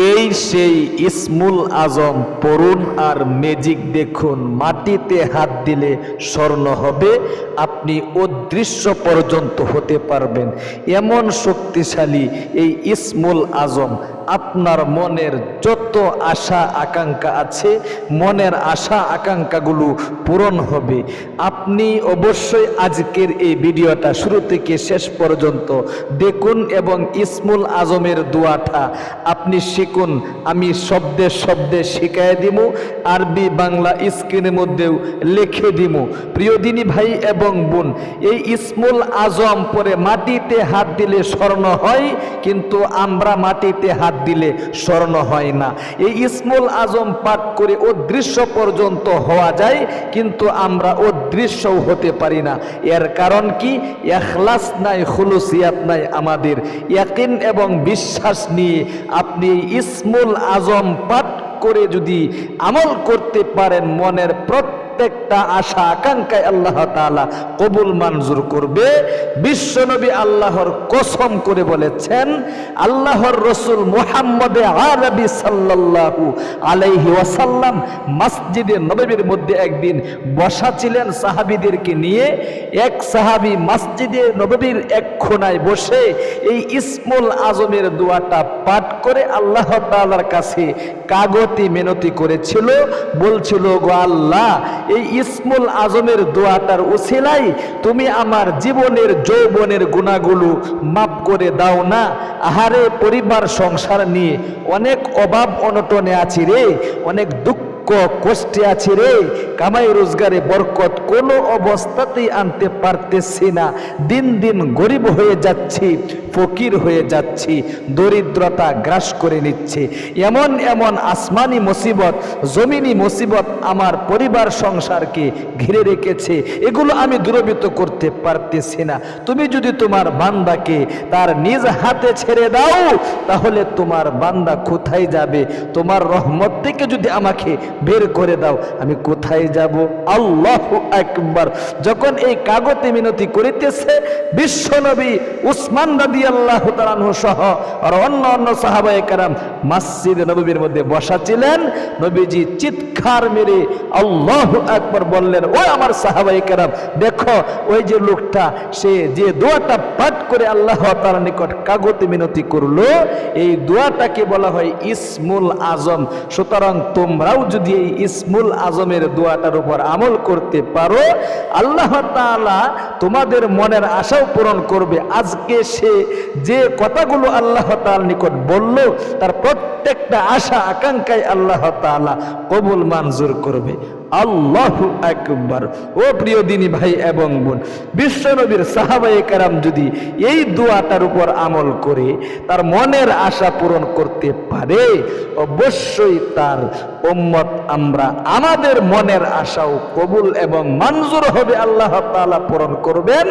এই সেই ইসমুল আজম পড়ুন আর ম্যাজিক দেখুন। মাটিতে হাত দিলে স্বর্ণ হবে, আপনি অদৃশ্য পর্যন্ত হতে পারবেন। এমন শক্তিশালী এই ইসমুল আজম, আপনার মনের যত আশা আকাঙ্ক্ষা আছে, মনের আশা আকাঙ্ক্ষাগুলো পূরণ হবে। আপনি অবশ্যই আজকের এই ভিডিওটা শুরু থেকে শেষ পর্যন্ত দেখুন এবং ইসমুল আজমের দোয়াটা আপনি শিখুন। আমি শব্দে শব্দে শিখাই দিব আরবি, বাংলা স্ক্রিনের মধ্যেও লিখে দিব প্রিয় দিনী ভাই এবং বোন, এই ইসমুল আজম পরে মাটিতে হাত দিলে স্বর্ণ হয়, কিন্তু আমরা মাটিতে হাত দিলে স্বর্ণ হয় না। এই ইসমুল আজম পাঠ করে অদৃশ্য পর্যন্ত হওয়া যায়, কিন্তু আমরা অদৃশ্যও হতে পারি না। এর কারণ কি? এখলাস নাই, খুলুসিয়াত নাই আমাদের। ইয়াকিন এবং বিশ্বাস নিয়ে আপনি ইসমুল আজম পাঠ করে যদি আমল করতে পারেন মনের প্রত্যেকটা আশা আকাঙ্ক্ষায় আল্লাহ তাআলা কবুল মঞ্জুর করবে। বিশ্বনবী আল্লাহর কসম করে বলেছেন, আল্লাহর রসুল মুহাম্মদে আরবি সাল্লাল্লাহু আলাইহি ওয়াসাল্লাম মসজিদে নববীর মধ্যে একদিন বসা ছিলেন সাহাবীদেরকে নিয়ে। এক সাহাবী মসজিদে নবীর এক কোণায় বসে এই ইসমুল আজমের দোয়াটা পাঠ করে আল্লাহ তালার কাছে কাগতি মিনতি করেছিল। বলছিল, গো আল্লাহ এই ইসমুল আজমের দোয়াটার উসিলাই তুমি আমার জীবনের যৌবনের গুণাগুলো মাফ করে দাও না। আহারে পরিবার সংসার নিয়ে অনেক অভাব অনটনে আছি রে, অনেক দুঃখ কষ্টে আছি রে। কামাই রোজগারে বরকত কোনো অবস্থাতেই আনতে পারতেছি না। দিন দিন গরিব হয়ে যাচ্ছি, ফকির হয়ে যাচ্ছি, দরিদ্রতা গ্রাস করে নিচ্ছে। এমন এমন আসমানি মুসিবত, জমিনি মুসিবত আমার পরিবার সংসারকে ঘিরে রেখেছে। এগুলো আমি দূরবিত করতে পারতেছি না। তুমি যদি তোমার বান্দাকে তার নিজ হাতে ছেড়ে দাও, তাহলে তোমার বান্দা কোথায় যাবে? তোমার রহমত থেকে যদি আমাকে বের করে দাও, আমি কোথায় যাব? আল্লাহ একবার যখন এই কাগতে মিনতি করিতেছে, বিশ্বনবী উসমান রাদি আল্লাহ সহ আর অন্য অন্য সাহাবায়ে কারাম মসজিদ নবীর মধ্যে বসা ছিলেন নবীজি চিৎকার মেরে আল্লাহ একবার বললেন, ওই আমার সাহাবায়ে কারাম, দেখো ওই যে লোকটা, সে যে দোয়াটা পাঠ করে আল্লাহ তার নিকট কাগতে মিনতি করল, এই দোয়াটাকে বলা হয় ইসমুল আজম। সুতরাং তোমরাও যদি এই ইসমুল আজমের দোয়াটার উপর আমল করতে পারো, আল্লাহ তাআলা তোমাদের মনের আশাও পূরণ করবে। আজকে সে যে কথাগুলো আল্লাহ তাল নিকট বলল, তার প্রত্যেকটা আশা আকাঙ্ক্ষায় আল্লাহ তাআলা কবুল, মঞ্জুর করবে। আল্লাহ একবার ও প্রিয় দিনী ভাই এবং বোন, বিশ্বনবীর সাহাবাই কারাম যদি এই দোয়াটার উপর আমল করে, তার মনের আশা পূরণ করতে পারে, অবশ্যই তার উম্মত আমরা আমাদের মনের আশাও কবুল এবং মঞ্জুর হবে, আল্লাহ তালা পূরণ করবেন।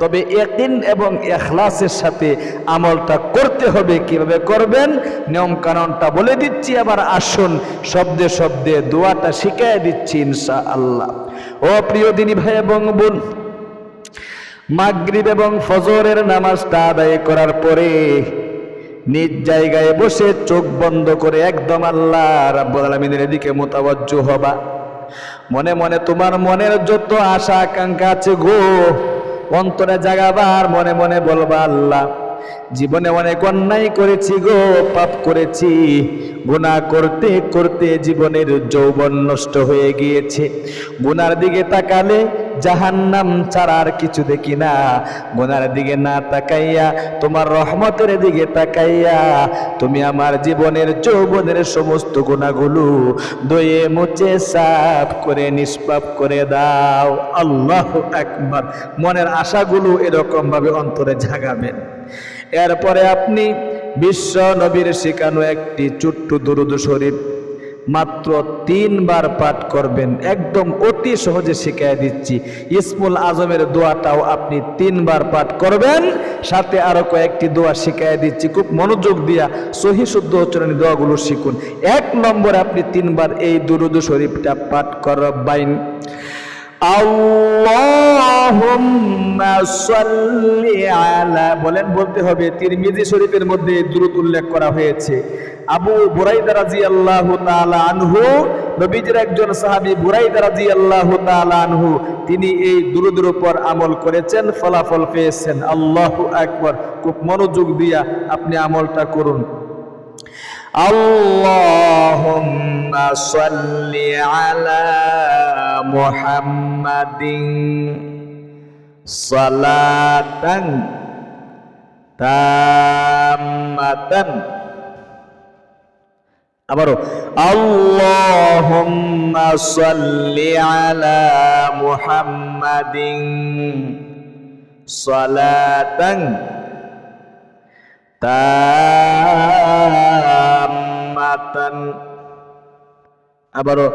তবে একদিন এবং এখলাসের সাথে আমলটা করতে হবে, কীভাবে করবেন? নিয়ম কানুনটা বলে দিচ্ছি আবার আসুন, শব্দে শব্দে দোয়াটা শিখাই দিচ্ছি। ইনশা আল্লাহ ও প্রিয় দিনী ভাই এবং বোন, মাগরিব এবং ফজরের নামাজটা আদায় করার পরে নিজ জায়গায় বসে চোখ বন্ধ করে একদম আল্লাহ রাব্বুল আলামিনের দিকে মোতাবজ্জ হবা। মনে মনে তোমার মনের যত আশা আকাঙ্ক্ষা আছে গো, অন্তরে জাগাবার মনে মনে বলবা আল্লাহ জীবনে অনেক অন্যায় করেছি গো, পাপ করেছি। গুণা করতে করতে জীবনের যৌবন নষ্ট হয়ে গিয়েছে। গুনার দিকে তাকালে জাহান্নাম ছাড়া আর কিছু দেখি না। গুনার দিকে না তাকাইয়া, তোমার রহমতের দিকে তাকাইয়া, তুমি আমার জীবনের যৌবনের সমস্ত গুণাগুলো দয়ে মুচে সাফ করে, নিষ্পাপ করে দাও। আল্লাহ একবার মনের আশাগুলো এরকম ভাবে অন্তরে জাগাবেন। এরপরে আপনি বিশ্ব নবীর শেখানো একটি ছোট্ট দুরুদ শরীফ মাত্র তিনবার পাঠ করবেন। একদম অতি সহজে শিখাই দিচ্ছি। ইসমুল আজমের দোয়াটাও আপনি তিনবার পাঠ করবেন। সাথে আরও কয়েকটি দোয়া শিখাই দিচ্ছি। খুব মনোযোগ দিয়া সহি শুদ্ধ উচ্চারণী দোয়াগুলো শিখুন। এক নম্বরে আপনি তিনবার এই দুরুদ শরীফটা পাঠ করবেন। বলেন, বলতে হবে, তিরমিজি শরীফের মধ্যে দ্রুত উল্লেখ করা হয়েছে। আবু বুরাই দারাজি আল্লাহ আনহু, নবীজের একজন সাহাবি বুরাই দারাজি আল্লাহ আনহু, তিনি এই দুরুদের উপর আমল করেছেন, ফলাফল পেয়েছেন। আল্লাহ একবার খুব মনোযোগ দিয়া আপনি আমলটা করুন। আল্লাহ আলা মুহাম্মাদিন সালাতান তাম্মাতান আবারও আল্লাহুম্মা সাল্লি আলা মুহাম্মাদিন সালাতান তাম্মাতান আবারও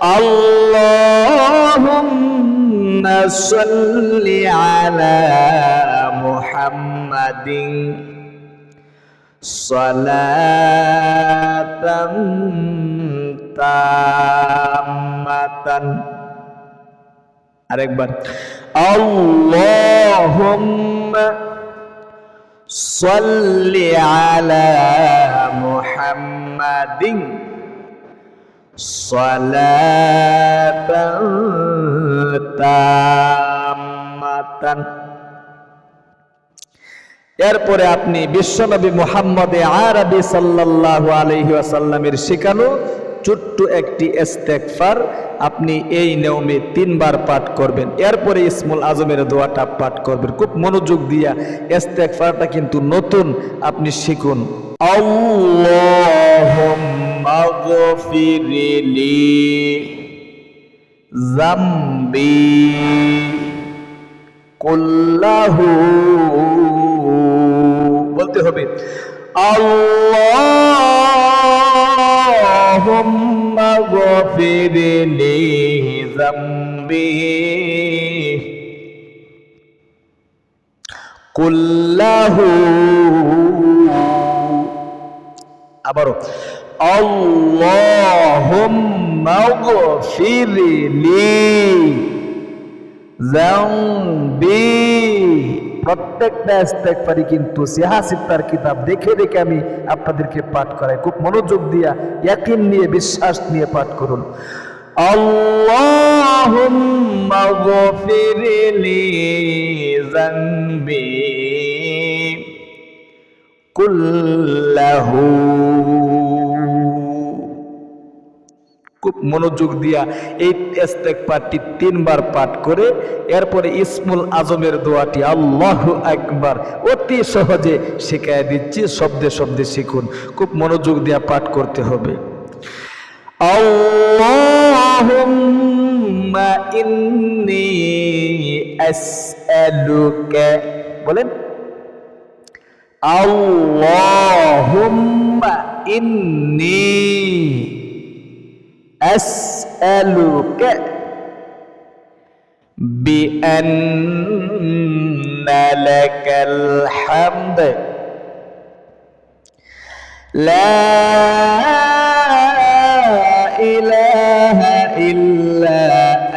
আল্লাহুম্মা সাল্লি আলা মুহাম্মাদিন সালাতাম তাম্মাতান। আরেকবার। আল্লাহুম্মা সাল্লি আলা মুহাম্মাদিন। সালাতান তাম্মাতান এরপরে আপনি বিশ্বনবী মুহাম্মদে আরবি সাল্লাল্লাহু আলাইহি ওয়াসাল্লামের শেখানো ছোট্ট একটি ইস্তেগফার আপনি এই নিয়মে তিনবার পাঠ করবেন। এরপরে ইসমুল আজমের দোয়াটা পাঠ করবেন। খুব মনোযোগ দিয়া ইস্তেগফারটা কিন্তু নতুন আপনি শিখুন। আল্লাহুম্মা গফিরলি জামবি কুল্লাহু বলতে হবে আল্লাহুম্মা গফিরলি যামবি কুল্লাহু. আবারও আল্লাহুম্মা গফিরলি জাম্বি প্রত্যেকটা ইস্তেগফারি কিন্তু সিহাসিত্তার কিতাব দেখে দেখে আমি আপনাদেরকে পাঠ করাই। খুব মনোযোগ দিয়া ইয়াকিন নিয়ে, বিশ্বাস নিয়ে পাঠ করুন। আল্লাহুম্মা গফিরলি জাম্বি কুল্লাহু খুব মনোযোগ দিয়া এই পাঠটি তিনবার পাঠ করে, এরপরে ইসমুল আজমের দোয়াটি আল্লাহ একবার অতি সহজে শেখায় দিচ্ছি, শব্দে শব্দে শিখুন। খুব মনোযোগ দিয়া পাঠ করতে হবে। বলেন, আল্লাহুম্মা ইন্নী أسألك بأن لك الحمد لا إله إلا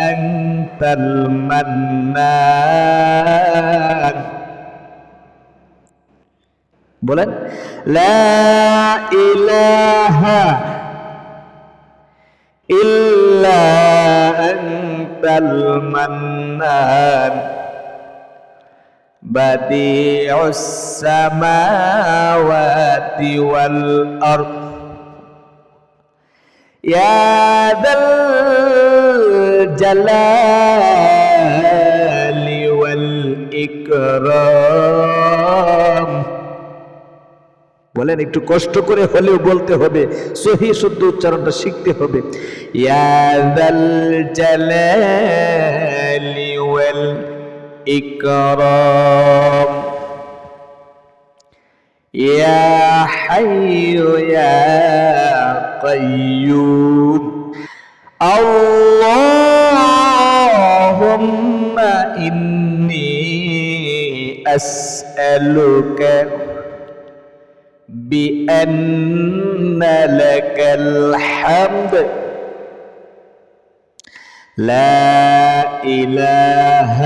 أنت المنان بولن لا إله إلا أنت المنان بديع السماوات والأرض يا ذا الجلال والإكرام বলেন, একটু কষ্ট করে হলেও বলতে হবে, সহি শুদ্ধ উচ্চারণটা শিখতে হবে। ইয়াদাল জালালি ওয়াল ইকরাম। ইয়া بأن لك الحمد. لا إله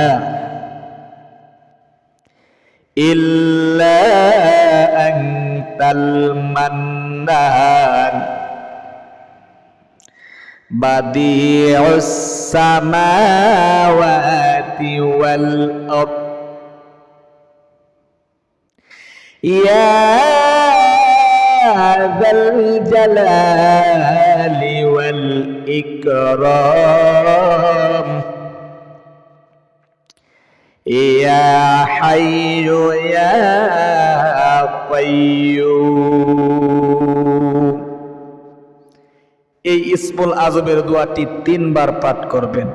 إلا أنت المنان. بديع السماوات والأرض. يا ذا الجلال والإكرام. يا حي يا قيوم এই ইসমুল আজমের দোয়াটি তিনবার পাঠ করবেন।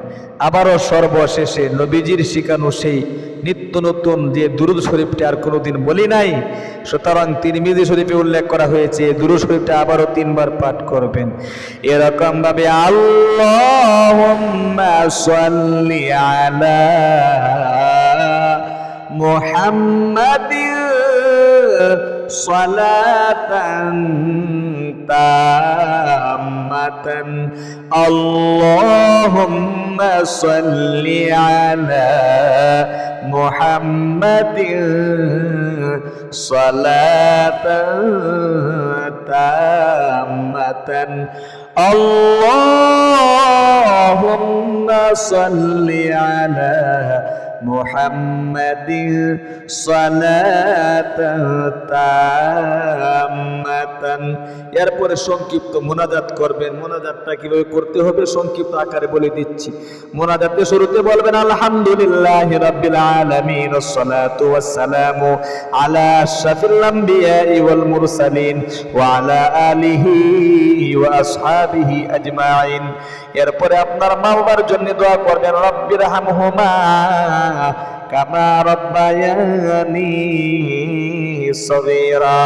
আবারও সর্বশেষে নবীজির শিখানো সেই নিত্য নতুন যে দুরুদ শরীফটি আর কোনোদিন বলি নাই, সুতরাং তিরমিজি শরীফে উল্লেখ করা হয়েছে দুরুদ শরীফটা আবারও তিনবার পাঠ করবেন। এরকম ভাবে আল্লাহুম্মা সাল্লি আলা মুহাম্মাদিন সালাতান তাম্মাতান আল্লাহুম্মা সাল্লি আলা মুহাম্মাদিন সালাতান তাম্মাতান আল্লাহুম্মা সাল্লি আলা মুহাম্মাদিন এরপরে সংক্ষিপ্ত মোনাজাত করবেন। মোনাজাতটা কীভাবে করতে হবে সংক্ষিপ্ত আকারে বলে দিচ্ছি। মোনাজাতে শুরুতে বলবেন, আলহামদুলিল্লাহ রাব্বিল আলামিন আশরাফিল আমবিয়াই ওয়াল মুরসালিন ওয়া আলা আলিহি ওয়া আসহাবিহি আজমাইন। এরপরে আপনার মা বাবার জন্য দোয়া করবেন রব্বির হামহুমা কামা রব্বায়ানি সগীরা।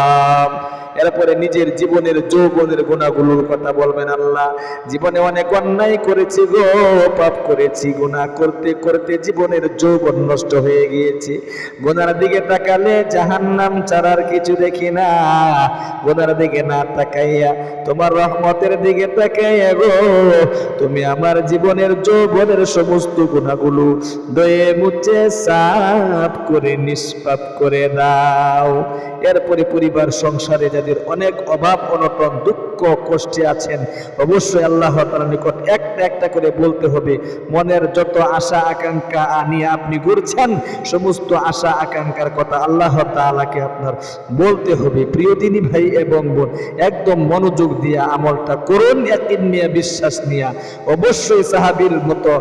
এরপরে নিজের জীবনের যৌবনের গুণাগুলোর কথা বলবেন আল্লাহ। জীবনে অনেক অন্যায় করেছি গো, পাপ করেছি গুণা করতে করতে জীবনের যৌবন নষ্ট হয়ে গিয়েছে। গুনার দিকে তাকালে জাহান্নাম ছাড়ার কিছু দেখি না। গুনার দিকে না তাকাইয়া তোমার রহমতের দিকে তাকাইয়া গো, তুমি আমার জীবনের যৌবনের সমস্ত গুণাগুলো দয়ে মুছে, সাফ করে, নিষ্পাপ করে দাও। এরপরে পরিবার, সংসারে যাদের অনেক অভাব, অনটন, দুঃখ, কষ্টে আছেন। অবশ্যই আল্লাহ তাআলার নিকট একটা একটা করে বলতে হবে, মনের যত আশা, আকাঙ্ক্ষা নিয়ে আপনি ঘুরছেন, সমস্ত আশা, আকাঙ্ক্ষার কথা আল্লাহ তাআলাকে আপনার বলতে হবে। প্রিয় দিনী ভাই এবং বোন, একদম মনোযোগ দিয়া আমলটা করুন, একদিন নিয়ে বিশ্বাস নিয়ে। অবশ্যই সাহাবীর মতো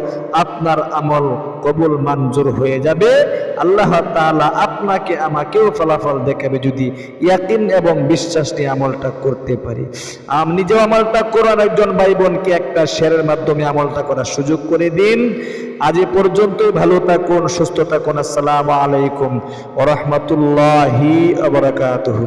আপনার আমল কবুল মঞ্জুর হয়ে যাবে। আল্লাহ তাআলা আপনাকে আমাকেও ফলাফল দেখাবে যদি ইয়াকিন এবং বিশ্বাস নিয়ে আমলটা করতে পারি। আমি নিজেও আমলটা করার একজন ভাই বোনকে একটা শেয়ারের মাধ্যমে আমলটা করার সুযোগ করে দিন। আজ এ পর্যন্তই, ভালো থাকুন, সুস্থ থাকুন, আসসালামু আলাইকুম ওরহমতুল্লাহি আবরাকাতুহু